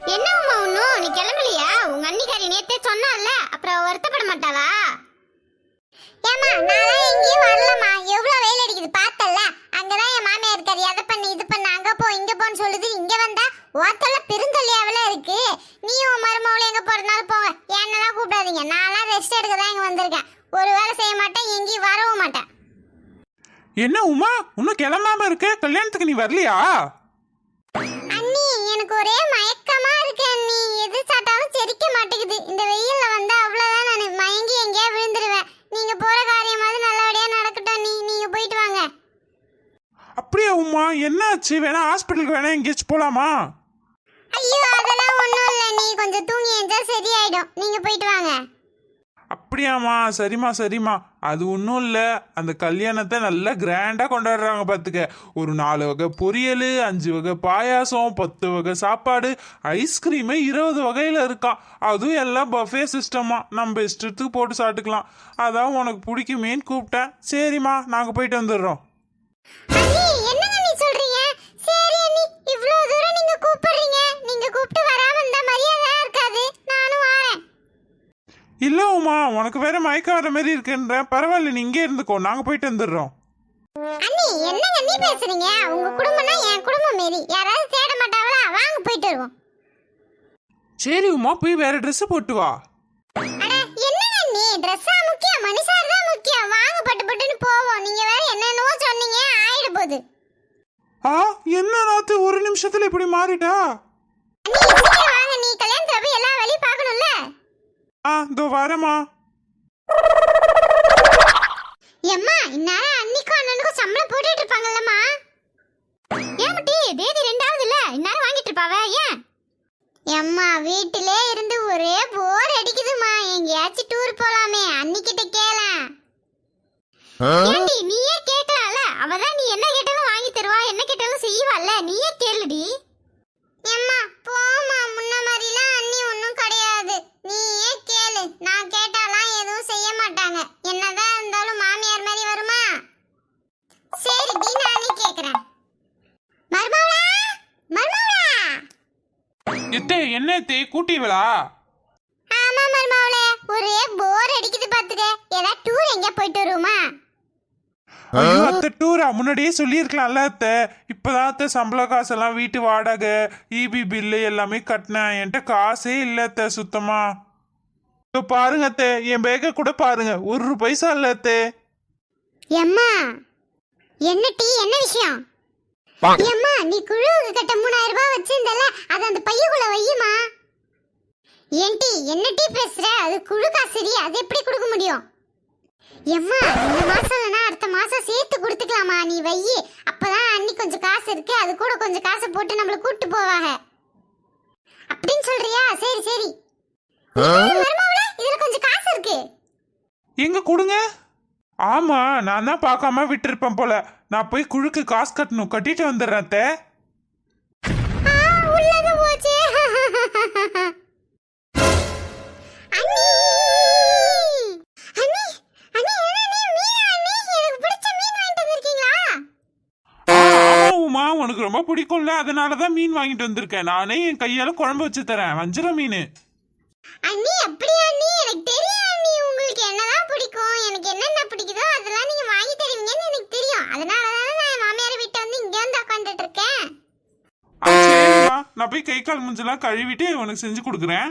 என்ன உமா ஒண்ணும் நீ கிளம்பலையா? உங்க அண்ணிக்காரி நேத்தே சொன்னால அப்புறம் வருத்தப்பட மாட்டாளா? ஏமா நான் எங்கேயும் வரலம்மா. எவ்வளோ வெயில் அடிக்குது பார்த்தல்ல. அங்கதான் என் மாமியார் இருக்காரு. எதை பண்ணு இது பண்ணு. அங்க போ இங்க போன்னு சொல்லுது. இங்க வந்தா ஓத்தல பெருந்தொல்லியாவில இருக்கு. நீயும் உன் மருமகளும் எங்க போறதுனாலும் போங்க. என்னெல்லாம் கூப்பிடாதீங்க. நான்லாம் ரெஸ்ட் எடுக்க தான் இங்க வந்திருக்கேன். ஒரு வேலை செய்ய மாட்டேன் எங்கேயும் வரவும் மாட்டேன். என்ன உமா? இன்னும் கிளம்பாம இருக்க? கல்யாணத்துக்கு நீ வரலையா? அண்ணி எனக்கு ஒரே மயக்கமா இருக்கு அண்ணி. எது சாப்பிட்டாலும் செரிக்க மாட்டேங்குது. இந்த வெயில்ல வந்தா அவ்வளவுதான் நான். மயங்கி எங்கேயா விழுந்துருவேன். நீங்க போற காரியமாவது நல்லபடியா நடக்கட்டும் அண்ணி. நீங்க போயிட்டு வாங்க. அப்படியா உமா? என்னாச்சு? வேணா ஹாஸ்பிட்டலுக்கு வேணா எங்கேயாச்சும் போலாமா? ஐயோ அதெல்லாம் ஒண்ணும் இல்ல நீ கொஞ்சம் தூங்கி எழுந்தா சரியாயிடும். நீங்க போயிட்டு வாங்க. அப்படியாம்மா? சரிம்மா சரிம்மா. அது ஒன்றும் இல்லை. அந்த கல்யாணத்தை நல்லா கிராண்டாக கொண்டாடுறாங்க பார்த்துக்க ஒரு நாலு வகை பொரியல் அஞ்சு வகை பாயாசம் பத்து வகை சாப்பாடு ஐஸ்கிரீமு இருபது வகையில் இருக்கான் அதுவும் எல்லாம் பஃபே சிஸ்டமாக நம்ம இஷ்டத்துக்கு போட்டு சாப்பிட்டுக்கலாம். அதான் உனக்கு பிடிக்குமேன்னு கூப்பிட்டேன். சரிம்மா நாங்கள் போயிட்டு வந்துடுறோம். என்னங்க நீ சொல்றீங்க? சரி அண்ணி இவ்வளவு தூரம் நீங்க கூப்பிடுறீங்க. நீங்க கூப்பிட்டு இல்லை உமா உனக்கு வேற மயக்கம் வர மாதிரி இருக்குன்ற. பரவாயில்ல நீ இங்கே இருந்துக்கோ. நாங்கள் போயிட்டு வந்துடுறோம். அண்ணி என்னங்க நீ பேசுறீங்க? உங்க குடும்பம்னா என் குடும்பம் மாரி. யாராவது தேட மாட்டாங்களா? வாங்க போயிட்டு வருவோம். சரி உமா போய் வேற Dress போட்டு வா. அட என்னங்க நீ ட்ரெஸ்ஸா முக்கியம் மனுஷார் தான் முக்கியம். வாங்க பட்டு பட்டுன்னு போவோம். நீங்க வேற என்னென்னவோ சொன்னீங்க ஆயிட போகுது. ஆ என்ன நாத்து? ஒரு நிமிஷத்துல இப்படி மாறிட்டா? அண்ணி சீக்கிரம் வாங்க நீ கல்யாணத்துல போய் எல்லா வேலையும் பார்க்கணும்ல ஆ இதோ எம்மா இந்நேரம் அன்னிக்கும் அண்ணனுக்கும் சம்பளம் போட்டுட்டு இருப்பாங்கல்லம்மா. ஏன் முட்டி தேதி ரெண்டாவது இல்ல இந்நேரம் வாங்கிட்டு இருப்பாவ ஏன்? எம்மா வீட்டிலே இருந்து ஒரே போர் அடிக்குதுமா எங்கேயாச்சும் டூர் போலாமே அன்னிக்கிட்ட கேளேன். ஏண்டி நீயே கேட்கலாம்ல? அவதான் நீ என்ன கேட்டாலும் வாங்கி தருவா என்ன கேட்டாலும் செய்வாள்ல? நீயே கேளுடி. எம்மா கேளு நான் கேட்டாலாம் எதுவும் செய்ய மாட்டாங்க. என்னதான் இருந்தாலும் மாமியார் மாதிரி வருமா? சரி டி நானே கேக்குறேன். மருமவளா மருமவளா எத்தே என்ன எத்தே? கூட்டிவளா ஆமா மருமவளே ஒரே போர் அடிக்குது பாத்துக்க. ஏதாவது டூர் எங்க போயிட்டு வருமா ஐயோ அத்தை டூரா முன்னாடியே சொல்லியிருக்கலாம்ல அத்தை. இப்பதான் அத்தை சம்பள காசெல்லாம் வீட்டு வாடகை இபி பில்லு எல்லாமே கட்டினேன். என்கிட்ட காசே இல்லை அத்தை சுத்தமா. இதோ பாருங்க அத்தை என் பேக்கை கூட பாருங்க. ஒரு பைசா இல்லை அத்தை எம்மா என்ன டீ என்ன விஷயம்? எம்மா நீ குழுவுக்கு கட்ட மூணாயிரம் ரூபாய் வச்சிருந்தல அது அந்த பையக்குள்ள வையுமா? ஏன் டீ என்ன டீ பேசுற? அது குழு காசுடி அது எப்படி கொடுக்க முடியும்? எம்மா இந்த மாசம் இல்லைனா அடுத்த மாசம் சேர்த்து கொடுத்துக்கலாமா? நீ வையி அப்பதான் அன்னி கொஞ்சம் காசு இருக்கு அது கூட கொஞ்சம் காசை போட்டு நம்மள கூட்டு போவாங்க. அப்படின்னு சொல்றியா? சரி சரி மருமகளே, இதுல கொஞ்சம் காசு இருக்கு எங்க கொடுங்க? ஆமா நான் தான் பார்க்காம விட்டுருப்பேன் போல. நான் போய் குழுக்கு காசு கட்டணும் கட்டிட்டு வந்துடுறேன் உமா உனக்கு ரொம்ப பிடிக்கும்ல அதனால தான் மீன் வாங்கிட்டு வந்திருக்கேன். நானே என் கையால குழம்பு வச்சு தரேன். வஞ்சிர மீன் அண்ணி, அப்படியா அண்ணி? எனக்கு தெரியும் அண்ணி, உங்களுக்கு என்னதான் பிடிக்கும். எனக்கு என்னென்ன பிடிக்குதோ அதெல்லாம் நீங்க வாங்கி தருவீங்கன்னு எனக்கு தெரியும். அதனாலதானே நான் என் மாமியார் வீட்டை வந்து இங்க வந்து உட்கார்ந்துட்டு இருக்கேன். ஆ, சரிம்மா நான் போய் கை கால் மூஞ்செல்லாம் கழுவிட்டு உனக்கு செஞ்சு கொடுக்குறேன்.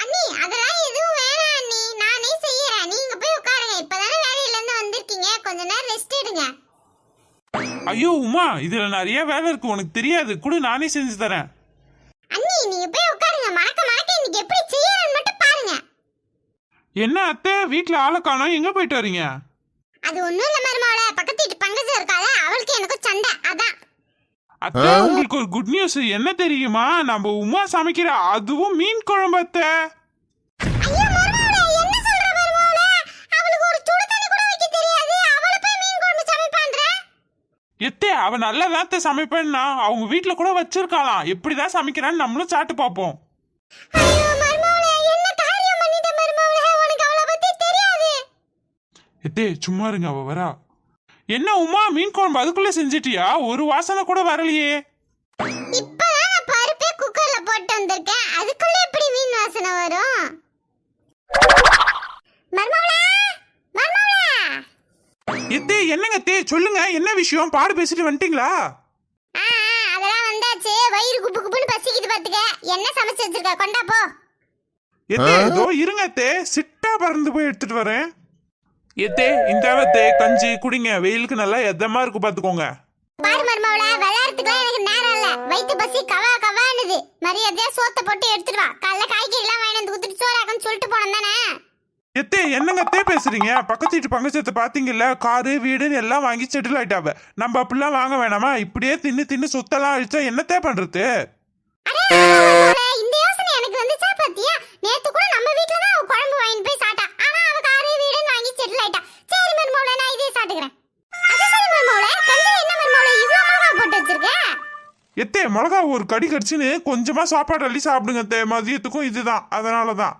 அண்ணி, அதெல்லாம் எதுவும் வேணாம் அண்ணி. நானே செய்யறேன். நீங்க போய் உட்காருங்க. இப்பதானே வேலையில இருந்து வந்திருக்கீங்க. கொஞ்ச நேரம் ரெஸ்ட் எடுங்க. ஐயோ உமா இதுல நிறைய வேலை இருக்கு. உனக்கு தெரியாது. கூட நானே செஞ்சு தரேன். அண்ணி நீங்க போய் உட்காருங்க. மறக்க மறக்க இன்னைக்கு எப்படி செய்யறேன்னு மட்டும் பாருங்க. என்ன அத்தை? வீட்ல ஆளை காணோம். எங்க போயிட்டு வரீங்க? அது ஒண்ணும் இல்ல மருமவள பக்கத்து அத்தை உங்களுக்கு ஒரு குட் நியூஸ் என்ன தெரியுமா? நம்ம உமா சமைக்கிற அதுவும் மீன் குழம்பு அத்தை ஐயோ மருமவள என்ன சொல்ற மருமவள அவளுக்கு ஒரு சுடு தண்ணி கூட வைக்க தெரியாது. அவள போய் மீன் குழம்பு சமைப்பான்ற? எத்தே அவ நல்லதாத்த சமைப்பேன்னா அவங்க வீட்ல கூட வச்சிருக்காளாம். எப்படிதான் சமைக்கிறான்னு நம்மளும் சாப்பிட்டு பார்ப்போம். ஐயோ மருமவள என்ன காரியம் பண்ணிட்ட மருமவள உனக்கு அவள பத்தி தெரியாது. எத்தே சும்மா இருங்க அவ வரா. என்ன உமா மீன் குழம்பு அதுக்குள்ள செஞ்சிட்டியா? ஒரு வாசனை கூட வரலையே. இப்பதான் நான் பருப்பே குக்கர்ல போட்டு வந்திருக்கேன். அதுக்குள்ள எப்படி மீன் வாசனை வரும்? எத்தே என்னங்க தே சொல்லுங்க. என்ன விஷயம்? பாடு பேசிட்டு வந்துட்டீங்களா? அதெல்லாம் வந்தாச்சு. வயிறு குப்பு குப்புன்னு பசிக்குது பாத்துக்க. என்ன சமைச்சு வச்சிருக்க? கொண்டா போ. எத்தே இருங்க தே. சிட்டா பறந்து போய் எடுத்துட்டு வரேன். எத்தே இந்த தே கஞ்சி குடிங்க வெயிலுக்கு நல்லா எதமா இருக்கு பாத்துக்கோங்க பாரு மருமவள விளையாடுறதுக்குலாம் எனக்கு நேரம் இல்ல வயித்து பசி கவா கவானுது மரியாதையா சோத்த போட்டு எடுத்துட்டு வா காலைல காய்கறி எல்லாம் வாங்கி வந்து குத்துட்டு சோறாக்கன்னு சொல்லிட்டு போனோம் தானே எத்தே என்னங்க தே பேசுறீங்க பக்கத்து வீட்டு பங்கச்சத்தை பாத்தீங்கல்ல காரு வீடுன்னு எல்லாம் வாங்கி செட்டில் ஆயிட்டாவ நம்ம அப்படிலாம் வாங்க வேணாமா இப்படியே தின்னு தின்னு சொத்தெல்லாம் அழிச்சா என்னத்தே பண்றது அடே, மிளகா ஒரு கடி கடிச்சுன்னு கொஞ்சமா சாப்பாடு அள்ளி சாப்பிடுங்க தே. மதியத்துக்கும் இதுதான். அதனாலதான்.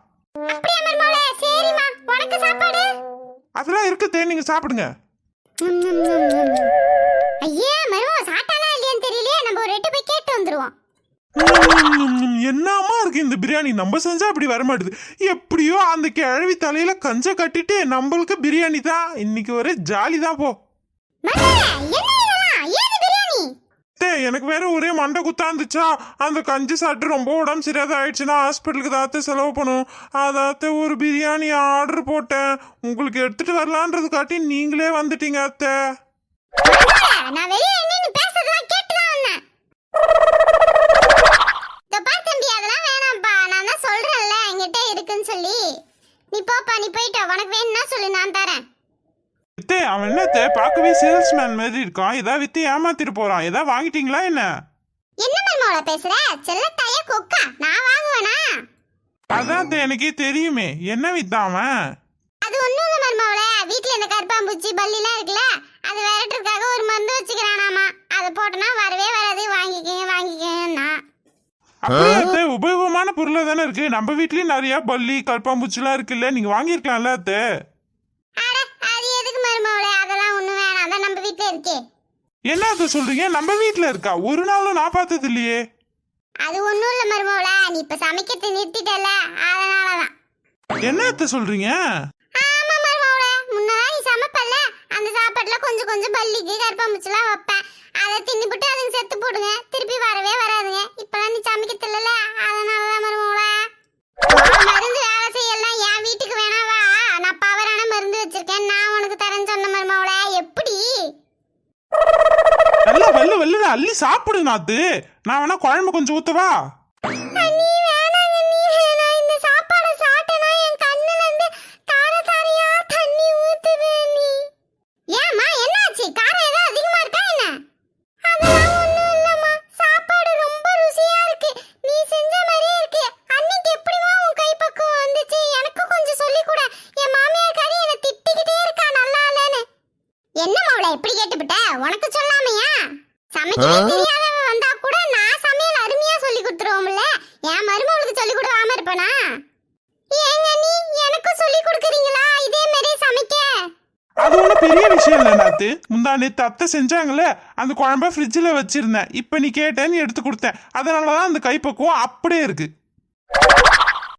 அதெல்லாம் இருக்கு தே. நீங்க சாப்பிடுங்க. ஐயா மருமவ சாப்பிட்டானா இல்லையான்னு தெரியலையே. நம்ம ஒரு எட்டு போய் கேட்டு வந்துருவோம். உம், என்னமா இருக்கு இந்த பிரியாணி? நம்ம செஞ்சா அப்படி வர மாட்டுது எப்படியோ அந்த கிழவி தலையில கஞ்ச கட்டிட்டு நம்மளுக்கு பிரியாணி தான். இன்னைக்கு ஒரே ஜாலி தான் போ மருமவளே, என்ன இதெல்லாம் ஏது பிரியாணி தே, எனக்கு வேற ஒரே மண்டை குத்தா இருந்துச்சா? அந்த கஞ்சி சாப்பிட்டு ரொம்ப உடம்பு சரியாத ஆயிடுச்சுன்னா ஹாஸ்பிட்டலுக்கு தாத்த செலவு பண்ணும். அதாத்த ஒரு பிரியாணி ஆர்டர் போட்டேன். உங்களுக்கு எடுத்துட்டு வரலான்றது காட்டி நீங்களே வந்துட்டீங்க அத்தை. நான் வேணாம்ப்பா. நான் இருக்குன்னு சொல்லி. நீ போப்பா நீ போயிட்டு உனக்கு வேணும்னா சொல்லு நான் தரேன். அத்தே அவன் என்னத்த பார்க்கவே சேல்ஸ்மேன் மாதிரி இருக்கான். ஏதாவது வித்து ஏமாத்திட்டு போறான். ஏதாவது வாங்கிட்டீங்களா என்ன? என்ன மருமவள பேசுற? செல்லத்தாய கொக்கா. நான் வாங்குவேனா? அதான் அத்தை, எனக்கே தெரியுமே. என்ன வித்தான் அவன்? அது ஒண்ணும் இல்ல மருமவள வீட்ல இந்த கருப்பாம்பூச்சி பல்லிலாம் இருக்குல்ல அது விரட்டுறதுக்காக ஒரு மருந்து வச்சுக்கிறானாமா. அதை போட்டனா வரவே வராது. வாங்கிக்கங்க வாங்கிக்கங்கன்னா அப்படியே அத்தை உபயோகமான பொருளா தானே இருக்கு. நம்ம வீட்லயும் நிறைய பல்லி கற்பாம்பூச்சிலாம் இருக்குல்ல. நீங்க வாங்கியிருக்கலாம்ல அத்தை? அது மருமவளே அதெல்லாம் ஒண்ணும் வேணாம். அதான் நம்ம வீட்ல இருக்கே. என்ன அத்தை சொல்றீங்க? நம்ம வீட்ல இருக்கா? ஒரு நாளும் நான் பார்த்தது இல்லையே. அது ஒண்ணும் இல்ல மருமவள நீ இப்ப சமைக்கிறது நிறுத்திட்டல அதனாலதான். என்ன அத்தை சொல்றீங்க? ஆமா மருமவள முன்னதான் நீ சமைப்பல்ல. அந்த சாப்பாட்டுல கொஞ்சம் கொஞ்சம் பல்லிக்கு கருப்பாம்பூச்சிலாம் வைப்பேன். அதை தின்னுபிட்டு அதுங்க செத்து போடுங்க. திருப்பி வரவே வராதுங்க சாப்பிடு நாத்து. நான் வேணா குழம்பு கொஞ்சம் ஊத்துவா? சமைக்கவே தெரியாதவ வந்தா கூட நான் சமையல் அருமையா சொல்லி கொடுத்துருவோம்ல. என் மருமகளுக்கு சொல்லி கொடுக்காம இருப்பனா? ஏங்க நீ எனக்கும் சொல்லி கொடுக்குறீங்களா? இதே மாதிரி சமைக்க. அது ஒன்றும் பெரிய விஷயம் இல்லை நாத்து. முந்தா நேத்து அத்தை செஞ்சாங்கல்ல அந்த குழம்ப ஃப்ரிட்ஜில் வச்சிருந்தேன். இப்போ நீ கேட்டேன்னு எடுத்து கொடுத்தேன். அதனால தான் அந்த கைப்பக்குவம் அப்படியே இருக்கு.